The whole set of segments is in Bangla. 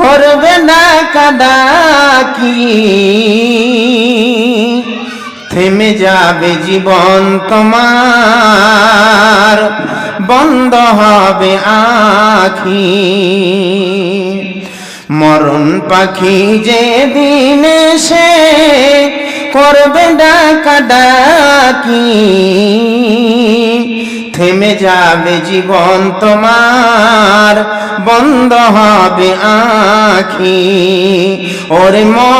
করবে না কাদাকি থেমে যাবে জীবন তোমার, বন্ধ হবে আখি। মরণ পাখি যে দিন সে করবে ডাকা ডাকি থেমে যাবে জীবন তোমার, বন্ধ হবে আখি। ওরে মন,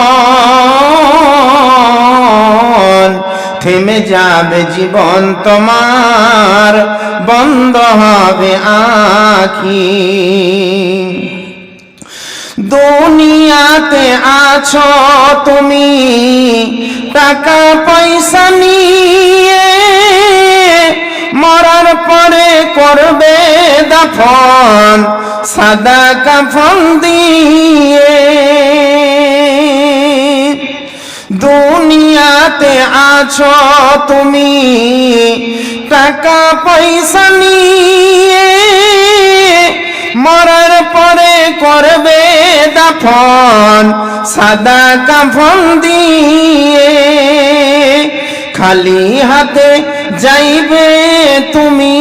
থেমে যাবে জীবন তোমার, বন্ধ হবে আখি। দুনিয়াতে আছো তুমি, টাকা পয়সা করবে দাফন সাদা কাফন দিয়ে। দুনিয়াতে আছো তুমি, টাকা পয়সা নিয়ে। মরার পরে করবে দাফন সাদা কাফন দিয়ে। খালি হাতে যাইবে তুমি।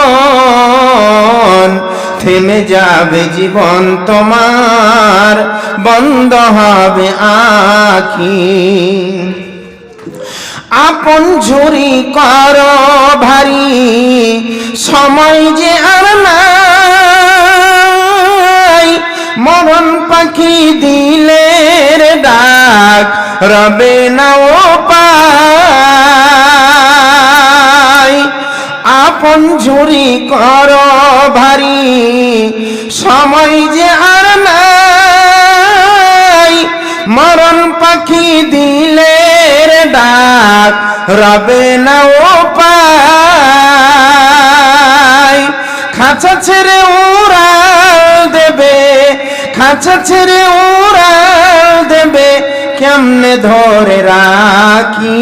যাবে জীবন তোমার, বন্ধ হবে আখি আপন ঝুরি কর ভারী, সময় যে আর নাই। মরণ পাখি দিলের ডাক, রবে না ও পাই আপন ঝুরি কর সময় যে আর নাই। মরণ পাখি দিলের ডাক, রবে না ও পাই খাঁচা ছেড়ে উড়াল দেবে, খাঁচা ছেড়ে উড়াল দেবে, কেমনে ধরে রাখি?